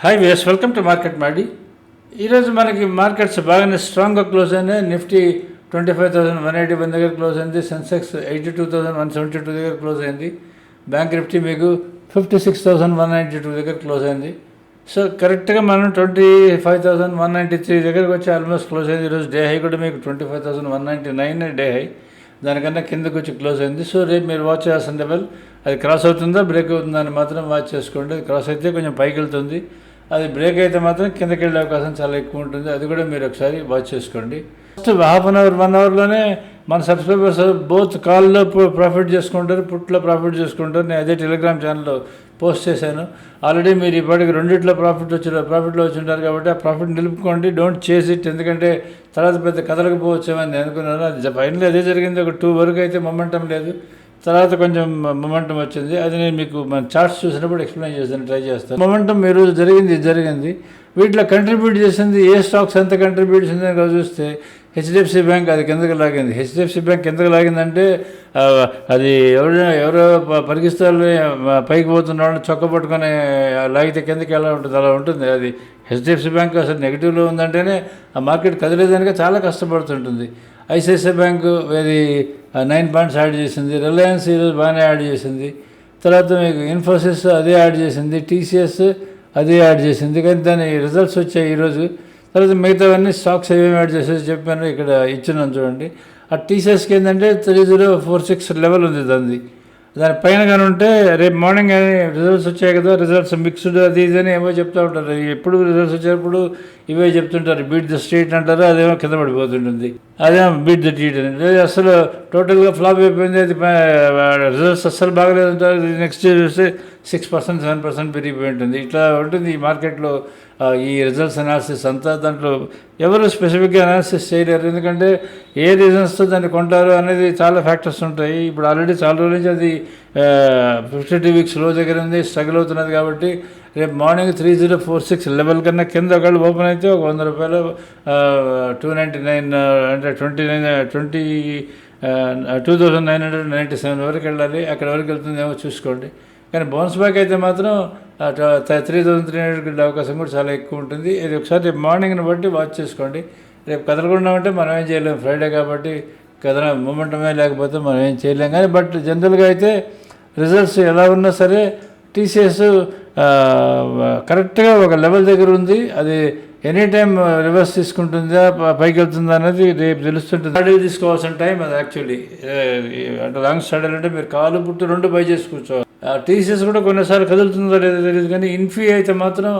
Hi వేస్ welcome to market మాడి ఈరోజు మనకి మార్కెట్స్ బాగానే స్ట్రాంగ్గా క్లోజ్ అయినాయి. Nifty twenty five thousand one eighty one దగ్గర క్లోజ్ అయింది. Sensex eighty two thousand one seventy two దగ్గర క్లోజ్ అయింది. బ్యాంక్ నిఫ్టీ మీకు fifty six thousand one ninety two దగ్గర క్లోజ్ అయింది. సో కరెక్ట్గా మనం twenty five thousand one ninety three దగ్గరకు వచ్చి ఆల్మోస్ట్ క్లోజ్ అయింది. ఈరోజు డే హై కూడా మీకు twenty five thousand one ninety nine day high దానికన్నా కిందకు వచ్చి క్లోజ్ అయింది. సో రేపు మీరు వాచ్ చేయాల్సిన లెవెల్ అది క్రాస్ అవుతుందా బ్రేక్ అవుతుందా అని మాత్రం వాచ్ చేసుకోండి. అది క్రాస్ అయితే కొంచెం పైకి వెళ్తుంది. అది బ్రేక్ అయితే మాత్రం కిందకి వెళ్ళే అవకాశం చాలా ఎక్కువ ఉంటుంది. అది కూడా మీరు ఒకసారి వాచ్ చేసుకోండి. First half an hour one అవర్లోనే మన సబ్స్క్రైబర్స్ బోత్ కాల్లో ప్రాఫిట్ చేసుకుంటారు పుట్లో ప్రాఫిట్ చేసుకుంటారు. నేను అదే టెలిగ్రామ్ ఛానల్లో పోస్ట్ చేశాను. ఆల్రెడీ మీరు ఇప్పటికి రెండిట్లో ప్రాఫిట్ వచ్చి ప్రాఫిట్లో వచ్చి ఉంటారు కాబట్టి ఆ ప్రాఫిట్ నిలుపుకోండి. డోంట్ చేసి ఇట్ ఎందుకంటే తర్వాత పెద్ద కదలకపోవచ్చేమని నేను అనుకున్నాను. అది ఫైనల్ అదే జరిగింది. ఒక టూ వరకు అయితే మొమెంటం లేదు. తర్వాత కొంచెం మొమెంటం వచ్చింది. అది నేను మీకు మన చార్ట్స్ చూసినప్పుడు ఎక్స్ప్లెయిన్ చేస్తాను ట్రై చేస్తాను. మొమెంటం ఈ రోజు జరిగింది ఇది జరిగింది. వీటిలో కంట్రిబ్యూట్ చేసింది ఏ స్టాక్స్ ఎంత కంట్రిబ్యూట్ చేసింది అని చూస్తే హెచ్డిఎఫ్సి బ్యాంక్ అది కిందకి లాగింది. హెచ్డిఎఫ్సి బ్యాంక్ కిందకి లాగిందంటే అది ఎవరైనా ఎవరో ప- పరిగిస్తారు పైకి పోతున్న వాళ్ళని చొక్క పట్టుకొని లాగితే కిందకి ఎలా ఉంటుంది అలా ఉంటుంది. అది హెచ్డిఎఫ్సి బ్యాంక్ అసలు నెగిటివ్లో ఉందంటేనే ఆ మార్కెట్ కదిలేదానికి చాలా కష్టపడుతుంటుంది. ఐసిఐసిఐ బ్యాంకు అది నైన్ పాయింట్స్ యాడ్ చేసింది. రిలయన్స్ ఈరోజు బాగానే యాడ్ చేసింది. తర్వాత మీకు ఇన్ఫోసిస్ అదే యాడ్ చేసింది. టీసీఎస్ అదే యాడ్ చేసింది. కానీ దాని రిజల్ట్స్ వచ్చాయి ఈరోజు. తర్వాత మిగతావన్నీ స్టాక్స్ ఏమేమి యాడ్ చేసేసి చెప్పాను ఇక్కడ ఇచ్చినాను చూడండి. ఆ టీసీఎస్కి ఏంటంటే three zero four six level ఉంది దాన్ని దాని పైన కానీ ఉంటే రేపు మార్నింగ్ కానీ రిజల్ట్స్ వచ్చాయి కదా రిజల్ట్స్ మిక్స్డ్ అది ఇది అని ఏమో చెప్తూ ఉంటారు. ఎప్పుడు రిజల్ట్స్ వచ్చేటప్పుడు ఇవే చెప్తుంటారు. బీట్ ద స్ట్రీట్ అంటారు అదేమో కింద పడిపోతుంటుంది. అదేమో బీట్ ద టీట్ అని. లేదు అసలు టోటల్గా ఫ్లాప్ అయిపోయింది. అది రిజల్ట్స్ అస్సలు బాగలేదంటారు. నెక్స్ట్ ఇయర్ చూస్తే సిక్స్ పర్సెంట్ సెవెన్ పర్సెంట్ పెరిగిపోయి ఉంటుంది. ఇట్లా ఉంటుంది ఈ మార్కెట్లో. ఈ రిజల్ట్స్ అనాలిసిస్ అంతా దాంట్లో ఎవరు స్పెసిఫిక్గా అనాలిసిస్ చేయలేరు. ఎందుకంటే ఏ రీజన్స్తో దాన్ని కొంటారు అనేది చాలా ఫ్యాక్టర్స్ ఉంటాయి. ఇప్పుడు ఆల్రెడీ చాలా రోజుల నుంచి అది ఫిఫ్టీ టూ వీక్స్లో దగ్గర ఉంది స్ట్రగుల్ అవుతున్నది కాబట్టి రేపు morning three zero four six level కన్నా కింద ఒకళ్ళు ఓపెన్ అయితే ఒక వంద రూపాయలు టూ నైంటీ నైన్ అంటే twenty nine twenty two thousand nine hundred ninety seven వరకు వెళ్ళాలి. అక్కడ వరకు వెళ్తుందేమో చూసుకోండి. కానీ బౌన్స్ బ్యాక్ అయితే మాత్రం త్రీ థౌసండ్ త్రీ హండ్రెడ్కి వెళ్ళే అవకాశం కూడా చాలా ఎక్కువ ఉంటుంది. ఇది ఒకసారి రేపు మార్నింగ్ని బట్టి వాచ్ చేసుకోండి. రేపు కదలకుండా ఉంటే మనం ఏం చేయలేము ఫ్రైడే కాబట్టి కదల మూమెంటమే లేకపోతే మనం ఏం చేయలేం. కానీ బట్ జనరల్గా అయితే రిజల్ట్స్ ఎలా ఉన్నా సరే టీసీఎస్ కరెక్ట్గా ఒక లెవెల్ దగ్గర ఉంది. అది ఎనీ టైం రివర్స్ తీసుకుంటుందా ప- పైకి వెళ్తుందా అనేది రేపు తెలుస్తుంటుంది. స్టడీ తీసుకోవాల్సిన టైం అది యాక్చువల్లీ అంటే లాంగ్ స్టడీ అంటే మీరు కాలు పుట్టి రెండు బై చేసి కూర్చోవాలి. టీసీఎస్ కూడా కొన్నిసార్లు కదులుతుందో లేదో తెలియదు కానీ ఇన్ఫీ అయితే మాత్రం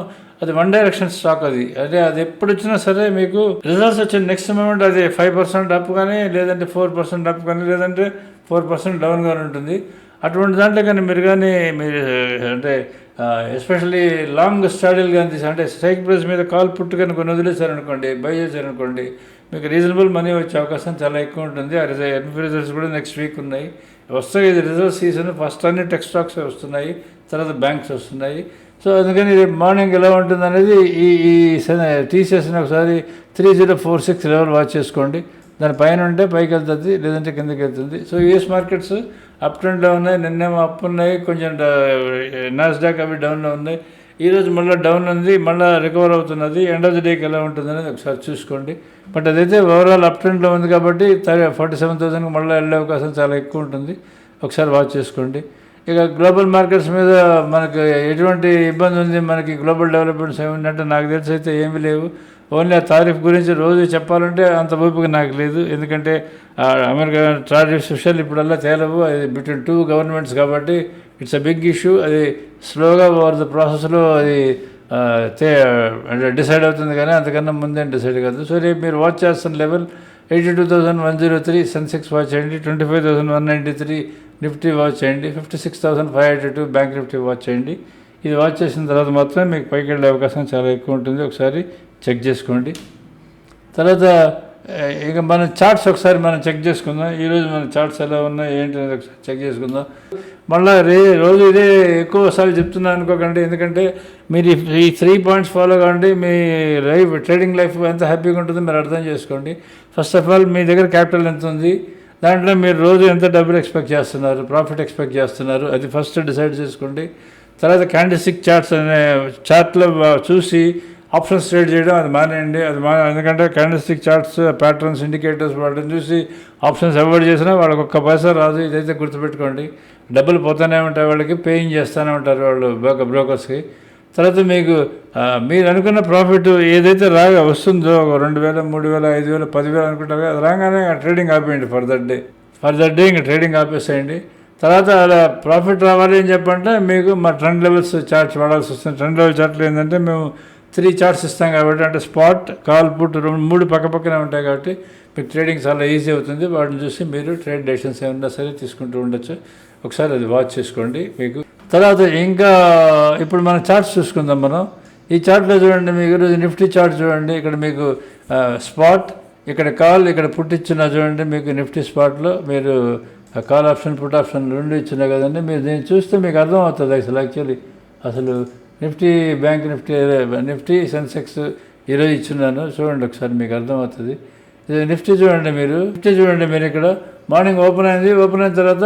అది వన్ డైరెక్షన్ స్టాక్ అది. అంటే అది ఎప్పుడు వచ్చినా సరే మీకు రిజల్ట్స్ వచ్చిన నెక్స్ట్ మూమెంట్ అది ఫైవ్ పర్సెంట్ అప్ కానీ లేదంటే ఫోర్ పర్సెంట్ అప్ కానీ లేదంటే ఫోర్ పర్సెంట్ డౌన్ కానీ ఉంటుంది. అటువంటి దాంట్లో కానీ మీరు కానీ మీరు అంటే ఎస్పెషల్లీ లాంగ్ స్టాడీలు కానీ తీసి అంటే స్ట్రైక్ ప్రైస్ మీద కాల్ పుట్టు కానీ కొన్ని వదిలేశారనుకోండి బై చేశారనుకోండి మీకు రీజనబుల్ మనీ వచ్చే అవకాశం చాలా ఎక్కువ ఉంటుంది. ఆ రిజల్ట్ ఎన్పి రిజల్ట్స్ కూడా నెక్స్ట్ వీక్ ఉన్నాయి. వస్తాయి. ఇది రిజల్ట్ సీజన్ ఫస్ట్ అన్ని టెక్ స్టాక్స్ వస్తున్నాయి. తర్వాత బ్యాంక్స్ వస్తున్నాయి. సో అందుకని రేపు మార్నింగ్ ఎలా ఉంటుంది అనేది ఈ ఈ టీసీఎస్ని ఒకసారి three zero four six level watch చేసుకోండి. దాని పైన ఉంటే పైకి వెళ్తుంది లేదంటే కిందకి వెళ్తుంది. So US markets up and down ఉన్నాయి. నిన్నేమో అప్ ఉన్నాయి. కొంచెం నాస్డాక్ అవి డౌన్లో ఉన్నాయి. ఈరోజు మళ్ళీ డౌన్ ఉంది మళ్ళీ రికవర్ అవుతున్నది ఎండ్ ఆఫ్ ది డేకి ఎలా ఉంటుంది అనేది ఒకసారి చూసుకోండి. బట్ అదైతే ఓవరాల్ అప్ ట్రెండ్లో ఉంది కాబట్టి ఫార్టీ సెవెన్ థౌసండ్కి మళ్ళీ వెళ్ళే అవకాశం చాలా ఎక్కువ ఉంటుంది. ఒకసారి వాచ్ చేసుకోండి. ఇక గ్లోబల్ మార్కెట్స్ మీద మనకు ఎటువంటి ఇబ్బంది ఉంది మనకి గ్లోబల్ డెవలప్మెంట్స్ ఏమిటంటే నాకు తెలిసి అయితే ఏమీ లేవు. ఓన్లీ ఆ తారీఫ్ గురించి రోజు చెప్పాలంటే అంత ఓపిక నాకు లేదు. ఎందుకంటే అమెరికా టారిఫ్ విషయాలు ఇప్పుడల్లా తేలవు. అది బిట్వీన్ టూ గవర్నమెంట్స్ కాబట్టి ఇట్స్ అ బిగ్ ఇష్యూ అది స్లోగా ఓవర్ ద ప్రాసెస్లో అది తే అంటే డిసైడ్ అవుతుంది కానీ అంతకన్నా ముందే డిసైడ్ కాదు. సో రేపు మీరు వాచ్ చేస్తున్న level eighty two thousand one zero three Sensex watch చేయండి. Twenty five thousand one ninety three Nifty watch చేయండి. Fifty six thousand five eighty two bank Nifty watch చేయండి. ఇది వాచ్ చేసిన తర్వాత మాత్రమే మీకు పైకి వెళ్ళే అవకాశం చాలా ఎక్కువ ఉంటుంది. ఒకసారి చెక్ చేసుకోండి. తర్వాత ఇక మన చార్ట్స్ ఒకసారి మనం చెక్ చేసుకుందాం. ఈరోజు మన చార్ట్స్ ఎలా ఉన్నాయి ఏంటి అనేది ఒకసారి చెక్ చేసుకుందాం. మళ్ళీ రే రోజు ఇదే ఎక్కువసార్లు చెప్తున్నాను అనుకోకండి. ఎందుకంటే మీరు ఈ- త్రీ పాయింట్స్ ఫాలో కావండి మీ లైఫ్ ట్రేడింగ్ లైఫ్ ఎంత హ్యాపీగా ఉంటుందో మీరు అర్థం చేసుకోండి. ఫస్ట్ ఆఫ్ ఆల్ మీ దగ్గర క్యాపిటల్ ఎంత ఉంది? దాంట్లో మీరు రోజు ఎంత డబ్బులు ఎక్స్పెక్ట్ చేస్తున్నారు? ప్రాఫిట్ ఎక్స్పెక్ట్ చేస్తున్నారు? అది ఫస్ట్ డిసైడ్ చేసుకోండి. తర్వాత క్యాండిస్టిక్ చార్ట్స్ అనే చార్ట్లో చూసి ఆప్షన్స్ ట్రేడ్ చేయడం అది మానేయండి అది మా ఎందుకంటే క్యాండిస్టిక్ చార్ట్స్ ప్యాటర్న్స్ ఇండికేటర్స్ వాటిని చూసి ఆప్షన్స్ అవాయిడ్ చేసినా వాళ్ళకి ఒక్క పైసా రాదు ఇదైతే గుర్తుపెట్టుకోండి. డబ్బులు పోతూనే ఉంటాయి వాళ్ళకి పేయింగ్ చేస్తూనే ఉంటారు వాళ్ళు బ్రోకర్ బ్రోకర్స్కి. తర్వాత మీకు మీరు అనుకున్న ప్రాఫిట్ ఏదైతే రాగా వస్తుందో ఒక రెండు వేల మూడు వేల ఐదు వేల పదివేలు అనుకుంటారు అది రాగానే ట్రేడింగ్ ఆపేయండి for that day. For that day ఇంకా ట్రేడింగ్ ఆపేసేయండి. తర్వాత అలా ప్రాఫిట్ రావాలి అని చెప్పంటే మీకు మా ట్రెండ్ లెవెల్స్ చార్ట్స్ వాడాల్సి వస్తుంది. ట్రెండ్ లెవెల్ చార్ట్లు ఏంటంటే మేము త్రీ చార్ట్స్ ఇస్తాం కాబట్టి అంటే స్పాట్ కాల్ పుట్ రెండు మూడు పక్క పక్కనే ఉంటాయి కాబట్టి మీకు ట్రేడింగ్ చాలా ఈజీ అవుతుంది. వాటిని చూసి మీరు ట్రేడ్ డెసిషన్స్ ఏమన్నా సరే తీసుకుంటూ ఉండొచ్చు. ఒకసారి అది వాచ్ చేసుకోండి మీకు. తర్వాత ఇంకా ఇప్పుడు మనం చార్ట్స్ చూసుకుందాం మనం. ఈ చార్ట్లో చూడండి మీకు ఈరోజు నిఫ్టీ చార్ట్ చూడండి. ఇక్కడ మీకు స్పాట్ ఇక్కడ కాల్ ఇక్కడ పుట్ ఇచ్చిన చూడండి. మీకు నిఫ్టీ స్పాట్లో మీరు కాల్ ఆప్షన్ పుట్ ఆప్షన్ రెండు ఇచ్చినా కదండి. మీరు దీన్ని చూస్తే మీకు అర్థం అవుతుంది అసలు యాక్చువల్లీ అసలు Nifty bank Nifty Nifty Sensex ఈరోజు ఇచ్చున్నాను. చూడండి ఒకసారి మీకు అర్థమవుతుంది. నిఫ్టీ చూడండి మీరు. నిఫ్టీ చూడండి మీరు ఇక్కడ. మార్నింగ్ ఓపెన్ అయింది. ఓపెన్ అయిన తర్వాత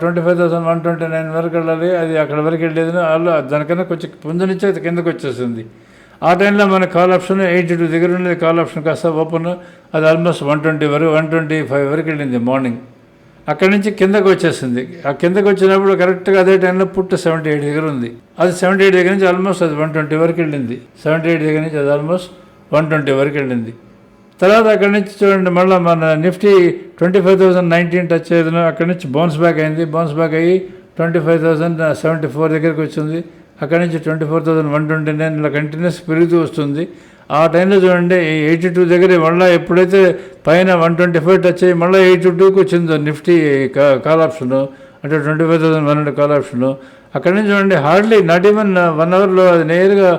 twenty five thousand one twenty nine వరకు వెళ్ళాలి. అది అక్కడ వరకు వెళ్ళేది వాళ్ళు దానికన్నా కొంచెం ముందు నుంచి అది కిందకు వచ్చేసింది. ఆ టైంలో మన కాల్ ఆప్షన్ ఎయిటీ టూ దగ్గర ఉండేది. కాల్ ఆప్షన్ కాస్త ఓపెన్. అది ఆల్మోస్ట్ వన్ ట్వంటీ వరకు వన్ ట్వంటీ ఫైవ్ వరకు వెళ్ళింది మార్నింగ్. అక్కడి నుంచి కిందకు వచ్చేసింది. ఆ కిందకు వచ్చినప్పుడు కరెక్ట్గా అదే టైంలో పుట్టు సెవెంటీ ఎయిట్ దగ్గర ఉంది. అది సెవెంటీ ఎయిట్ దగ్గర నుంచి ఆల్మోస్ట్ అది వన్ ట్వంటీ వరకు వెళ్ళింది. సెవెంటీ ఎయిట్ దగ్గర నుంచి అది ఆల్మోస్ట్ వన్ ట్వంటీ వరకు వెళ్ళింది. తర్వాత అక్కడి నుంచి చూడండి మళ్ళీ మన Nifty twenty five thousand nineteen touch అయ్యేది అక్కడి నుంచి బౌన్స్ బ్యాక్ అయింది. బౌన్స్ బ్యాక్ అయ్యి twenty five thousand seventy four దగ్గరికి వచ్చింది. అక్కడి నుంచి twenty four thousand one twenty nine ఇలా కంటిన్యూస్ పెరుగుతూ వస్తుంది. ఆ టైంలో చూడండి ఎయిటీ టూ దగ్గర మళ్ళీ ఎప్పుడైతే పైన వన్ ట్వంటీ ఫైవ్ టచ్ అయ్యి మళ్ళీ ఎయిట్ టూకి వచ్చింది నిఫ్టీ కాల్ ఆప్షన్ అంటే twenty five thousand one hundred call option అక్కడి నుంచి చూడండి హార్డ్లీ నాట్ ఈవెన్ వన్ అవర్లో అది నేరుగా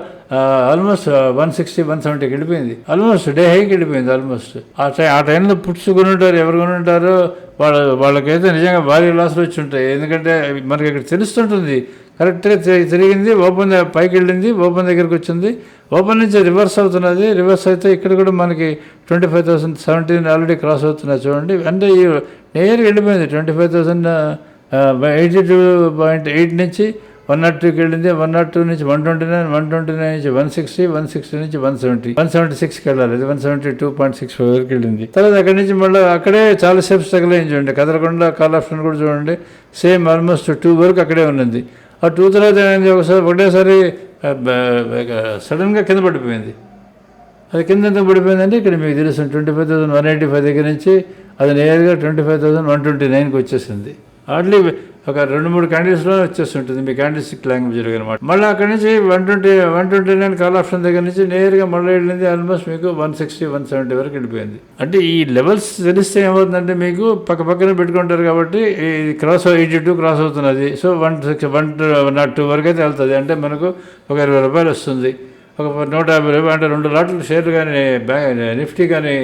ఆల్మోస్ట్ వన్ సిక్స్టీ వన్ సెవెంటీకి వెళ్ళిపోయింది. ఆల్మోస్ట్ డే హైకి వెళ్ళిపోయింది ఆల్మోస్ట్ ఆ టైం ఆ టైంలో పుట్స్ ఉంటారు ఎవరు కొని ఉంటారో వాళ్ళ వాళ్ళకైతే నిజంగా భారీ లాస్లు వచ్చి ఉంటాయి. ఎందుకంటే మనకి ఇక్కడ తెలుస్తుంటుంది కరెక్ట్గా తిరిగింది ఓపెన్ పైకి వెళ్ళింది ఓపెన్ దగ్గరికి వచ్చింది. ఓపెన్ నుంచి రివర్స్ అవుతున్నది. రివర్స్ అయితే ఇక్కడ కూడా మనకి twenty five thousand seventeen already cross అవుతున్నాయి చూడండి. అంటే ఈ నేరుగా వెళ్ళిపోయింది. Twenty five thousand eighty two point eight నుంచి వన్ నాట్ టూకి వెళ్ళింది. వన్ నాట్ టూ నుంచి one twenty nine one twenty nine నుంచి వన్ సిక్స్టీ వన్ సిక్స్టీ నుంచి వన్ సెవెంటీ వన్ సెవెంటీ సిక్స్కి వెళ్ళాలి. అది one seventy two point six five వరకు వెళ్ళింది. తర్వాత అక్కడి నుంచి మళ్ళీ అక్కడే చాలా సేపు స్ట్రగుల్ అయింది చూడండి. కదలకుండా కాల్ ఆప్షన్ కూడా చూడండి. సేమ్ ఆల్మోస్ట్ టూ వరకు అక్కడే ఉన్నది. ఆ టూ తర్వాత ఏమైంది? ఒకసారి ఒకటేసారి సడన్గా కింద పడిపోయింది. అది కింద ఎంత పడిపోయిందంటే ఇక్కడ మీకు తెలుసు twenty five thousand one eighty five దగ్గర నుంచి అది నేరుగా twenty five thousand one twenty నైన్కి వచ్చేసింది. హార్డ్లీ ఒక రెండు మూడు క్యాండిల్స్లో వచ్చేస్తుంటుంది. మీ క్యాండిల్స్టిక్ లాంగ్వేజ్ అనమాట మళ్ళీ అక్కడ నుంచి one twenty one twenty nine call option దగ్గర నుంచి నేరుగా మళ్ళీ వెళ్ళింది ఆల్మోస్ట్ మీకు వన్ సిక్స్టీ వన్ సెవెంటీ వరకు వెళ్ళిపోయింది. అంటే ఈ లెవెల్స్ తెలిస్తే ఏమవుతుందంటే మీకు పక్క పక్కన పెట్టుకుంటారు కాబట్టి ఈ క్రాస్ ఎయిటీ టూ క్రాస్ అవుతున్నది. So one six one nought two వరకు అయితే వెళ్తుంది. అంటే మనకు ఒక ఇరవై రూపాయలు వస్తుంది. ఒక నూట యాభై రూపాయలు అంటే రెండు లాట్లు షేర్లు కానీ బ్యాంక్ నిఫ్టీ కానీ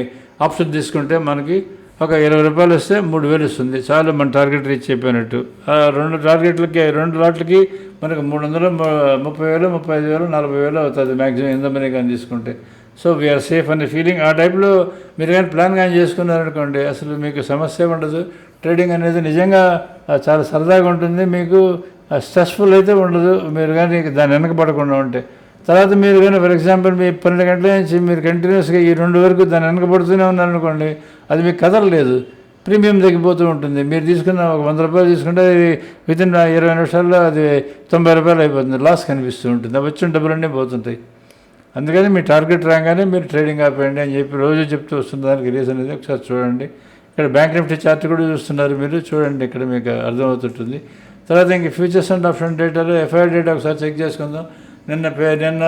ఆప్షన్ తీసుకుంటే మనకి ఒక ఇరవై రూపాయలు వస్తే మూడు వేలు వస్తుంది. చాలు మన టార్గెట్ రీచ్ అయిపోయినట్టు. ఆ రెండు టార్గెట్లకి రెండు లాట్లకి మనకు మూడు వందలు ముప్పై వేలు ముప్పై ఐదు వేలు నలభై వేలు అవుతుంది మ్యాక్సిమం ఎంత మనీ కానీ తీసుకుంటే. సో వీఆర్ సేఫ్ అనే ఫీలింగ్ ఆ టైప్లో మీరు కానీ ప్లాన్ కానీ చేసుకున్నారనుకోండి అసలు మీకు సమస్య ఉండదు. ట్రేడింగ్ అనేది నిజంగా చాలా సరదాగా ఉంటుంది. మీకు స్ట్రెస్ఫుల్ అయితే ఉండదు. మీరు కానీ దాన్ని వెనకబడకుండా ఉంటే. తర్వాత మీరు కానీ ఫర్ ఎగ్జాంపుల్ మీ పన్నెండు గంటల నుంచి మీరు కంటిన్యూస్గా ఈ రెండు వరకు దాన్ని వెనకబడుతూనే ఉన్నారనుకోండి అది మీకు కదలలేదు. ప్రీమియం తగ్గిపోతూ ఉంటుంది. మీరు తీసుకున్న ఒక వంద రూపాయలు తీసుకుంటే అది విత్ ఇన్ ఇరవై నిమిషాల్లో అది తొంభై రూపాయలు అయిపోతుంది. లాస్ కనిపిస్తూ ఉంటుంది. అవి వచ్చిన డబ్బులన్నీ పోతుంటాయి. అందుకని మీ టార్గెట్ రాగానే మీరు ట్రేడింగ్ ఆపేయండి అని చెప్పి రోజు చెప్తూ వస్తుంది దానికి రీజన్ అనేది ఒకసారి చూడండి. ఇక్కడ బ్యాంక్ నిఫ్టీ చార్ట్ కూడా చూస్తున్నారు మీరు. చూడండి ఇక్కడ మీకు అర్థమవుతుంటుంది. తర్వాత ఇంక ఫ్యూచర్స్ అండ్ ఆప్షన్ డేటాలో ఎఫ్ఐఆర్ డేటా ఒకసారి చెక్ చేసుకుందాం. నిన్న పే- నిన్న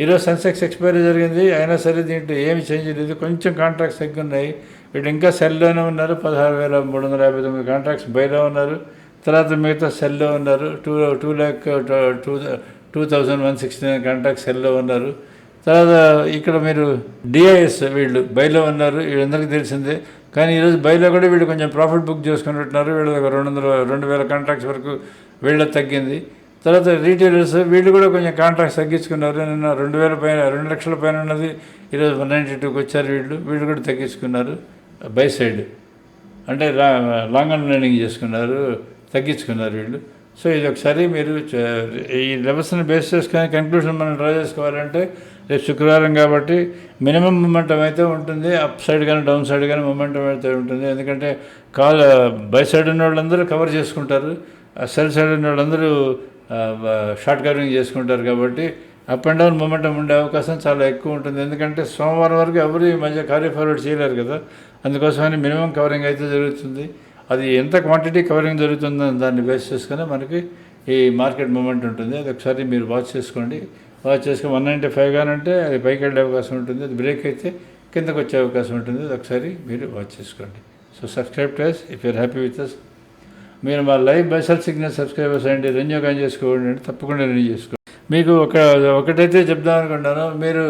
ఈరోజు సెన్సెక్స్ ఎక్స్పైరీ జరిగింది. అయినా సరే దీంట్లో ఏమి చేంజ్ లేదు. కొంచెం కాంట్రాక్ట్స్ తగ్గున్నాయి. వీళ్ళు ఇంకా సెల్లోనే ఉన్నారు. పదహారు వేల మూడు వందల యాభై తొమ్మిది కాంట్రాక్ట్స్ బయలో ఉన్నారు. తర్వాత మిగతా సెల్లో ఉన్నారు. Two two lakh two two thousand one sixty nine contract సెల్లో ఉన్నారు. తర్వాత ఇక్కడ మీరు డిఐఎస్ వీళ్ళు బైలో ఉన్నారు. వీళ్ళందరికీ తెలిసిందే. కానీ ఈరోజు బైలో కూడా వీళ్ళు కొంచెం ప్రాఫిట్ బుక్ చేసుకుని వీళ్ళు వీళ్ళ రెండు వందల రెండు వేల కాంట్రాక్ట్స్ వరకు వీళ్ళ తగ్గింది. తర్వాత రీటైలర్స్ వీళ్ళు కూడా కొంచెం కాంట్రాక్ట్స్ తగ్గించుకున్నారు. నిన్న రెండు వేల పైన రెండు లక్షల పైన ఉన్నది. ఈరోజు వన్ నైంటీ టూకి వచ్చారు వీళ్ళు. వీళ్ళు కూడా తగ్గించుకున్నారు. Buy side. అంటే లా- లాంగ్ అండ్ లెర్నింగ్ చేసుకున్నారు. తగ్గించుకున్నారు వీళ్ళు. సో ఇది ఒకసారి మీరు ఈ లెవెల్స్ని బేస్ చేసుకొని కంక్లూషన్ మనం డ్రా చేసుకోవాలంటే రేపు శుక్రవారం కాబట్టి మినిమం మొమెంటం అయితే ఉంటుంది. అప్ సైడ్ కానీ డౌన్ సైడ్ కానీ మూమెంటం అయితే ఉంటుంది. ఎందుకంటే కాల్ బై సైడ్ ఉన్న వాళ్ళందరూ కవర్ చేసుకుంటారు. సెల్ సైడ్ ఉన్న వాళ్ళందరూ షార్ట్ కవరింగ్ చేసుకుంటారు కాబట్టి అప్ అండ్ డౌన్ మూమెంటం ఉండే అవకాశం చాలా ఎక్కువ ఉంటుంది. ఎందుకంటే సోమవారం వరకు ఎవరు ఈ మధ్య క్యారీ ఫార్వర్డ్ చేయలేరు కదా. అందుకోసమని మినిమం కవరింగ్ అయితే జరుగుతుంది. అది ఎంత క్వాంటిటీ కవరింగ్ జరుగుతుందో దాన్ని బేస్ చేసుకుని మనకి ఈ మార్కెట్ మూమెంట్ ఉంటుంది. అది ఒకసారి మీరు వాచ్ చేసుకోండి. వాచ్ చేసుకుని వన్ నైంటీ ఫైవ్ కానంటే అది పైకి వెళ్ళే అవకాశం ఉంటుంది. అది బ్రేక్ అయితే కిందకు వచ్చే అవకాశం ఉంటుంది. అది ఒకసారి మీరు వాచ్ చేసుకోండి. So subscribe to us if you're happy with us మీరు మా లైవ్ బైసల్ సిగ్నల్ సబ్స్క్రైబర్స్ అండి రెన్యూగా చేసుకోండి అంటే తప్పకుండా రెన్యూ చేసుకోండి. మీకు ఒక ఒకటైతే చెప్దాం అనుకుంటాను మీరు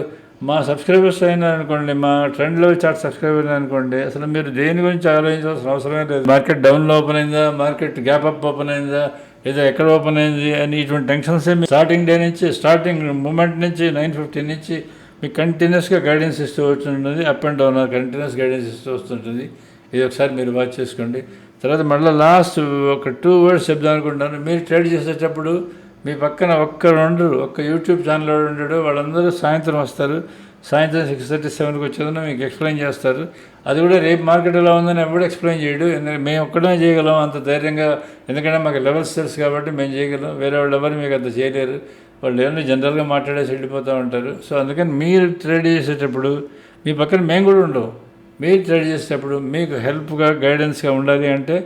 మా సబ్స్క్రైబర్స్ అయినా అనుకోండి మా ట్రెండ్లో చార్ట్ సబ్స్క్రైబర్ అనుకోండి అసలు మీరు దేని గురించి ఆలోచించాల్సిన అవసరమే లేదు. మార్కెట్ డౌన్లో ఓపెన్ అయిందా మార్కెట్ గ్యాప్ అప్ ఓపెన్ అయిందా లేదా ఎక్కడ ఓపెన్ అయింది అని ఇటువంటి టెన్షన్స్ ఏమి స్టార్టింగ్ డే నుంచి స్టార్టింగ్ మూమెంట్ నుంచి నైన్ ఫిఫ్టీ నుంచి మీకు కంటిన్యూస్గా గైడెన్స్ ఇస్తూ వస్తుంటుంది up and down continuous guidance ఇస్తూ వస్తుంటుంది. ఇది ఒకసారి మీరు వాచ్ చేసుకోండి. తర్వాత మళ్ళీ లాస్ట్ ఒక టూ వర్డ్స్ చెప్దాం అనుకుంటాను మీరు ట్రేడ్ చేసేటప్పుడు మీ పక్కన ఒక్క ఉండరు. ఒక్క యూట్యూబ్ ఛానల్ ఉండడు. వాళ్ళందరూ సాయంత్రం వస్తారు. సాయంత్రం సిక్స్ థర్టీ సెవెన్కి వచ్చేదన్నా మీకు ఎక్స్ప్లెయిన్ చేస్తారు. అది కూడా రేపు మార్కెట్ ఎలా ఉందని ఎవడు ఎక్స్ప్లెయిన్ చేయడు. ఎందుకంటే మేము ఒక్కడమే చేయగలం అంత ధైర్యంగా. ఎందుకంటే మాకు లెవెల్స్ తెలుసు కాబట్టి మేము చేయగలం. వేరే వాళ్ళు ఎవరు మీకు అంత చేయలేరు. వాళ్ళు ఏమన్నా జనరల్గా మాట్లాడేసి వెళ్ళిపోతూ ఉంటారు. సో అందుకని మీరు ట్రేడ్ చేసేటప్పుడు మీ పక్కన మేము కూడా ఉండవు. మీరు ట్రేడ్ చేసేటప్పుడు మీకు హెల్ప్గా గైడెన్స్గా ఉండాలి అంటే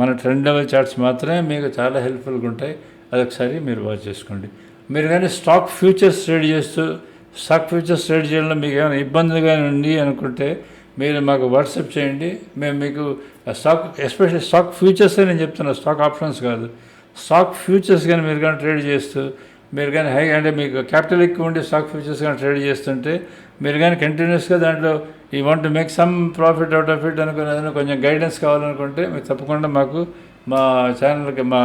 మన ట్రెండ్ లెవెల్ చార్ట్స్ మాత్రమే మీకు చాలా హెల్ప్ఫుల్గా ఉంటాయి. అదొకసారి మీరు వాచ్ చేసుకోండి. మీరు కానీ స్టాక్ ఫ్యూచర్స్ ట్రేడ్ చేస్తూ స్టాక్ ఫ్యూచర్స్ ట్రేడ్ చేయడంలో మీకు ఏమైనా ఇబ్బందిగా ఉంది అనుకుంటే మీరు మాకు వాట్సాప్ చేయండి. మేము మీకు ఆ స్టాక్ ఎస్పెషల్లీ స్టాక్ ఫ్యూచర్స్ నేను చెప్తున్నా స్టాక్ ఆప్షన్స్ కాదు. స్టాక్ ఫ్యూచర్స్ కానీ మీరు కానీ ట్రేడ్ చేస్తూ మీరు కానీ హై అంటే మీకు క్యాపిటల్ ఎక్కువ ఉండి స్టాక్ ఫ్యూచర్స్ కానీ ట్రేడ్ చేస్తుంటే మీరు కానీ కంటిన్యూస్గా దాంట్లో ఈ want make some profit out of it అనుకుని ఏదైనా కొంచెం గైడెన్స్ కావాలనుకుంటే మీరు తప్పకుండా మాకు మా ఛానల్కి మా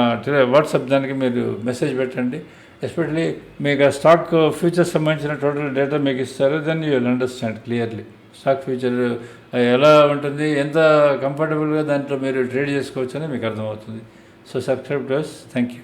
వాట్సాప్ దానికి మీరు మెసేజ్ పెట్టండి. ఎస్పెషల్లీ మీకు ఆ స్టాక్ ఫ్యూచర్స్ సంబంధించిన టోటల్ డేటా మీకు ఇస్తారు then you will understand clearly stock future ఎలా ఉంటుంది ఎంత కంఫర్టబుల్గా దాంట్లో మీరు ట్రేడ్ చేసుకోవచ్చని మీకు అర్థమవుతుంది. So subscribe to us thank you